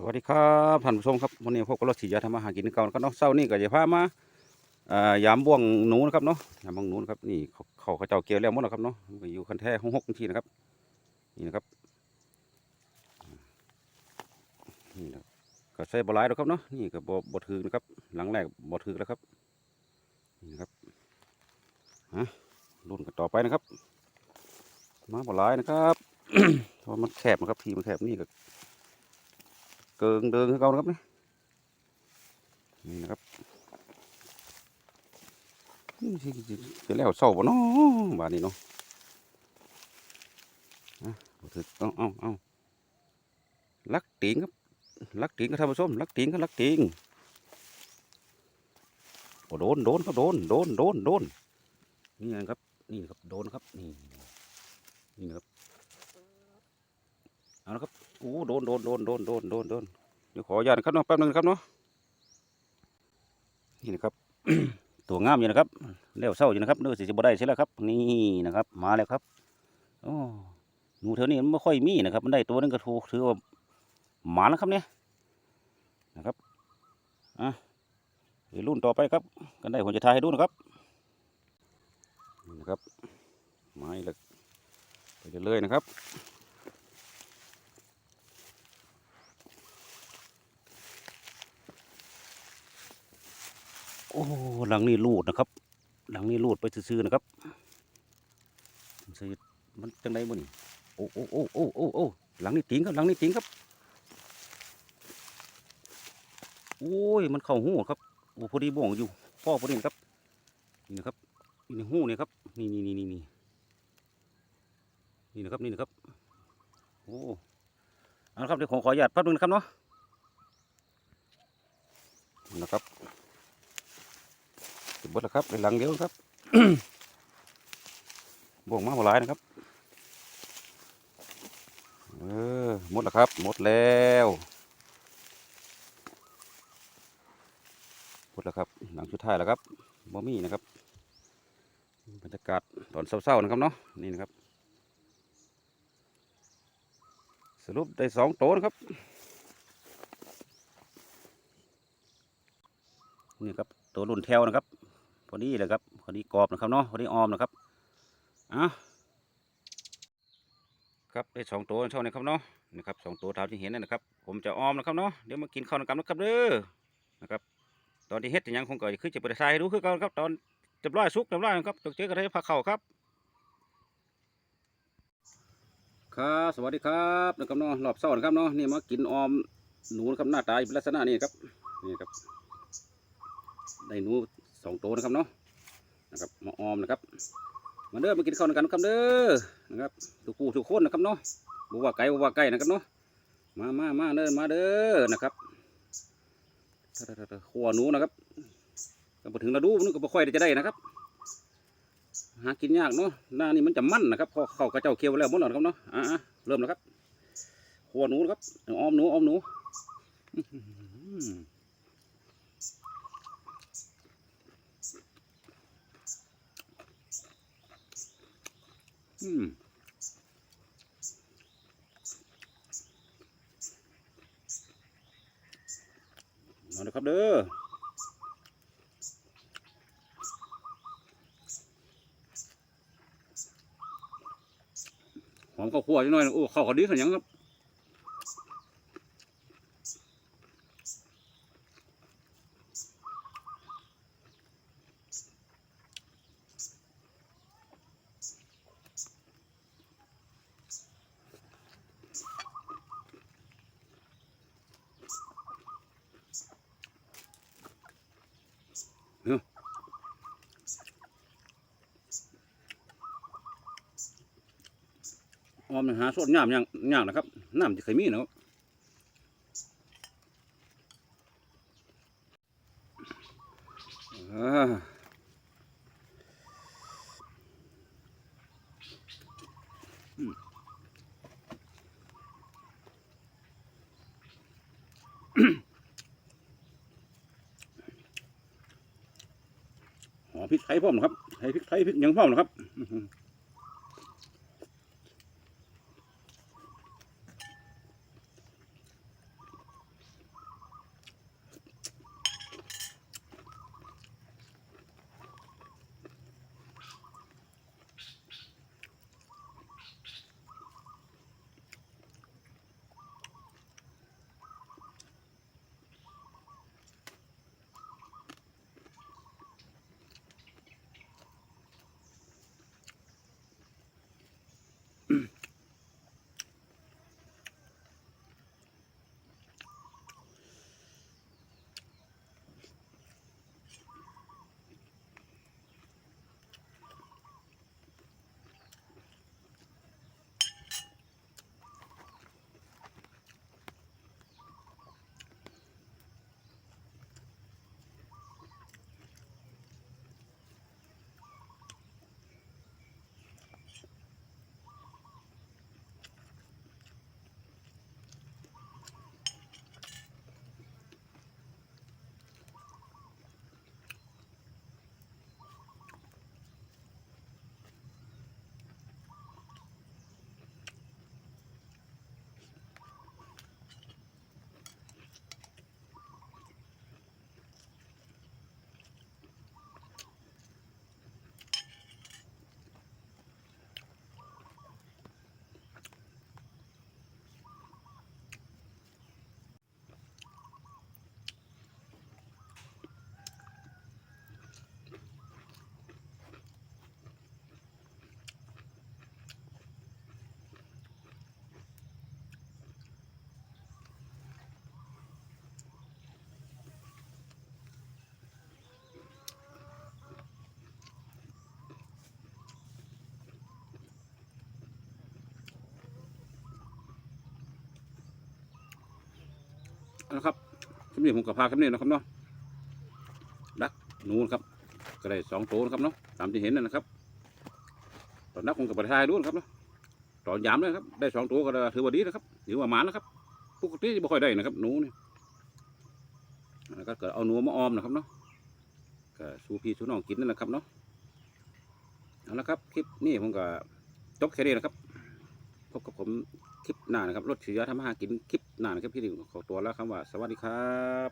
สวัสดีครับท่านผู้ชมครับวันนี้พบกับรถถียาทำมาหากินเก่านะครับเนาะเช้านี้ก็จะพามาอ่ายามบ่วงหนูนะครับเนาะยามบ่วงหนูนะครับนี่เขาเขาเขาเจ้าเกลียวแล้วหมดแล้วครับเนาะอยู่คันแท้ห้องหกทีนะครับนี่นะครับนี่นะก็ใส่บหลายแล้วครับเนาะนี่ก็บบ่ถือนะครับ หลังแรกบ่ถือแล้วครับนี่นะครับฮะรุ่นกันต่อไปนะครับ มาบลายนะครับเพราะมันแคบนะครับทีมันแคบนี่ก็ เกิงเดินเก่านะครับนี่นี่นะครับจะแล้วเศร้าบ่เนาะบาดนี้เนาะอะถึกเอาเอาเอาลักติงครับลักติงก็ท่านผู้มลักติงก็ลักติงโอ้โดนโดนครับโดนโดนโดนโดนนี่นะครับนี่ครับโดนครับนี่นี่นะครับเอาละครับ โอ้โดนโดนโดนโดนโดนโดนโดนเดี๋ยวขออนุญาตนครับเนาะแป๊บนึงครับเนาะนี่นะครับ ตัวงามอยู่นะครับเลี้ยวเศร้าอยู่นะครับเนื้อสีจะบได้ใช่แล้วครับ นี่นะครับ มาแล้วครับโอ้หนูเท่านี้มันไม่ค่อยมีนะครับ มันได้ตัวนึงก็ถูกถือว่าหมาแล้วครับเนี่ยนะครับอะรุ่นต่อไปครับ กันได้ผมจะทายให้ดูนะครับนี่นะครับไม้ละไปเรื่อยๆนะครับ อ้หลังนี้รูดนะครับ หลังนี้รูดไปซื่อๆนะครับซื่อมันจังไดบ่นี่โอ้โอ้โอ้โอ้โอ้โอ้หลังนี้ติงครับหลังนี้ติงครับโอ้ยมันเข้าหูครับโอ้พอดีบ่วงอยู่พ่อพอดีนะครับนี่นะครับนี่ในหูนี่ครับนี่นี่นี่นี่นี่นี่นะครับนี่นะครับโอ้เอาละครับเดี๋ยวขอขออนุญาตแป๊บนึงนะครับเนาะนะครับ บดแล้วครับในหลังเดียวครับบ่วงมาบ่หลายนะครับเออหมดแล้วครับ หมดแล้วหมดแล้วครับหลังสุดท้ายแล้วครับบ่มีนะครับบรรยากาศตอนเศร้าๆนะครับเนาะนี่นะครับ สรุปได้สองโตนะครับนี่ครับตัวรุ่นแถวนะครับ พอดีเลยครับ พอดีกรอบนะครับเนาะ พอดีออมนะครับอะครับได้สองตัวเท่านี้ครับเนาะ นะครับสองตัวตาที่เห็นนั่นนะครับ ผมจะออมนะครับเนาะ เดี๋ยวมากินข้าวกันนะครับเด้อ นะครับ ตอนที่เฮ็ดย่างคงเก็คือจะเปิดสายให้ดูคือเก่าครับ ตอนเรียบร้อยสุกเรียบร้อยครับจกเจ๊กระเทยผักเข่าครับครับสวัสดีครับนะครับเนาะรอบเช้านะครับเนาะนี่มากินออมหนูนะครับหน้าตาเป็นลักษณะนี้ครับนี่ครับได้หนู สองตัวนะครับเนาะนะครับมาออมนะครับมาเด้อมากินข้าวกันนะครับเด้อนะครับทุกผู้ทุกคนนะครับเนาะบัวไก่บัวไก่นะครับเนาะมามามาเด้อมาเด้อนะครับขัวหนูนะครับก็พอถึงฤดูมันก็บ่ค่อยจะได้นะครับ หากินยากเนาะหน้านี่มันจะมั่นนะครับพอเข้ากระเจ้าเคียวแล้วหมดแล้วนครับเนาะอะเริ่มแล้วครับขัวหนูนะครับออมหนูออมหนูอื้อหือ อืม มาเลยครับเด้อหอมข้าวคั่วนิดหน่อยโอ้ข้าวขอดีขนาดยังครับ ออมหาสดยามยังยากนะครับน้ำจะเคยมีนะครับอ่าอืมหอมพริกไทยพร้อมนะครับให้พริกไทยพริกยังพร้อมนะครับ นะครับคลิปนี้ผมกับพาคลิปนี้นะครับเนาะดักหนูนครับก็ได้สองตัวนะครับเนาะตามที่เห็นนั่นนะครับ ตอนนักคงกับประทายด้วยนะครับเนาะตอนยามเลยครับ ได้สองตัวก็ถือว่าดีนะครับถือว่าหมานะครับปกติไม่ค่อยได้นะครับหนูเนี่ยแล้วก็เกิดเอาหนูมาออมนะครับเนาะก็สู้พี่สู้น้องกินนั่นแหละครับเนาะเอาละครับคลิปนี้ผมก็จบแค่นี้นะครับพบกับผม ลิปหน้านะครับรถเสียทำมาหากินคลิปหน้านะครับพี่ดิวขอตัวแล้วครับว่าสวัสดีครับ